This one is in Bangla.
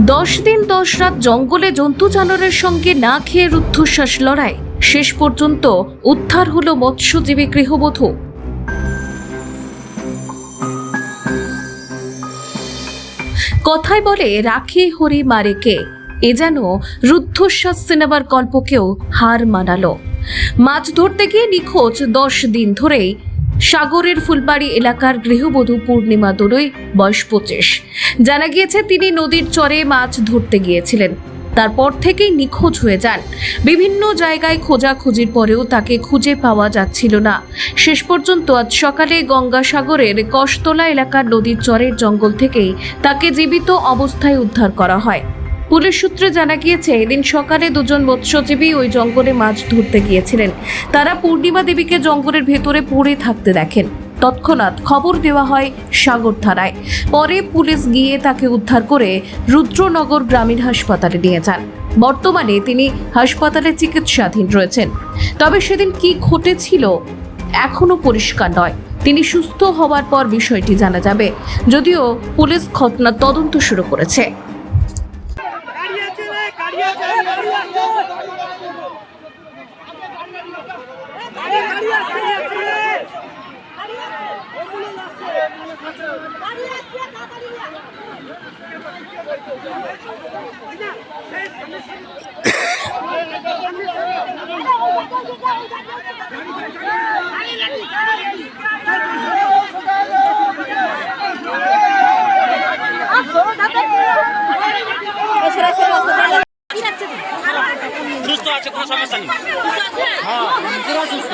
দশ দিন দশ রাত জঙ্গলে জন্তু জানোয়ারের সঙ্গে না খেয়ে রুদ্ধশ্বাস লড়াই। শেষ পর্যন্ত উদ্ধার হলো মৎস্যজীবী গৃহবধূ। কথায় বলে, রাখে হরি মারে কে? এ যেন রুদ্ধশ্বাস সিনেমার গল্পকেও হার মানালো। মাছ ধরতে গিয়ে নিখোঁজ দশ দিন ধরেই সাগরের ফুলবাড়ি এলাকার গৃহবধূ পূর্ণিমা দোলই বয়স পঁচিশ। জানা গিয়েছে, তিনি নদীর চরে মাছ ধরতে গিয়েছিলেন। তারপর থেকেই নিখোঁজ হয়ে যান। বিভিন্ন জায়গায় খোঁজাখুঁজির পরেও তাকে খুঁজে পাওয়া যাচ্ছিল না। শেষ পর্যন্ত আজ সকালে গঙ্গাসাগরের কষতলা এলাকার নদীর চরের জঙ্গল থেকেই তাকে জীবিত অবস্থায় উদ্ধার করা হয়। পুলিশ সূত্রে জানা গিয়েছে, এদিন সকালে দুজন মৎস্যজীবী ওই জঙ্গলে মাছ ধরতে গিয়েছিলেন। তারা পূর্ণিমা দেবীকে জঙ্গলের ভেতরে পড়ে থাকতে দেখেন। তৎক্ষণাৎ খবর দেওয়া হয় সাগর পরে পুলিশ গিয়ে তাকে উদ্ধার করে রুদ্রনগর গ্রামীণ হাসপাতালে নিয়ে যান। বর্তমানে তিনি হাসপাতালে চিকিৎসাধীন রয়েছেন। তবে সেদিন কি ঘটেছিল এখনও পরিষ্কার নয়। তিনি সুস্থ হওয়ার পর বিষয়টি জানা যাবে। যদিও পুলিশ ঘটনার তদন্ত শুরু করেছে। সুস্থ আছে কোনো সমস্যা নেই। হ্যাঁ সুস্থ